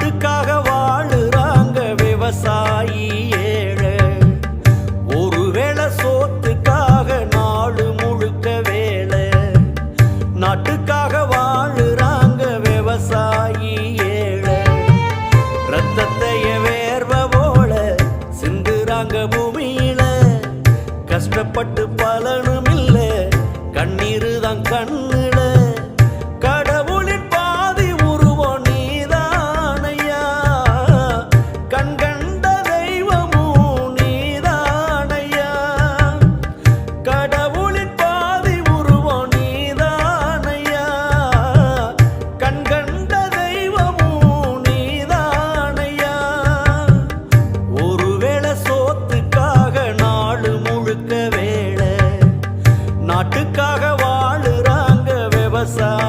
நாட்டுக்காக வாழுறாங்க விவசாயி ஏழை. ஒருவேளை சோத்துக்காக நாடு முழுக்க வேலை. நாட்டுக்காக வாழுறாங்க விவசாயி ஏழை. ரத்தத்தைய வேர்வ போல சிந்துறாங்க பூமியில. கஷ்டப்பட்டு பலனும் இல்லை கண்ணீர் தான் கண்ணு. வேளை. நாட்டுக்காக வா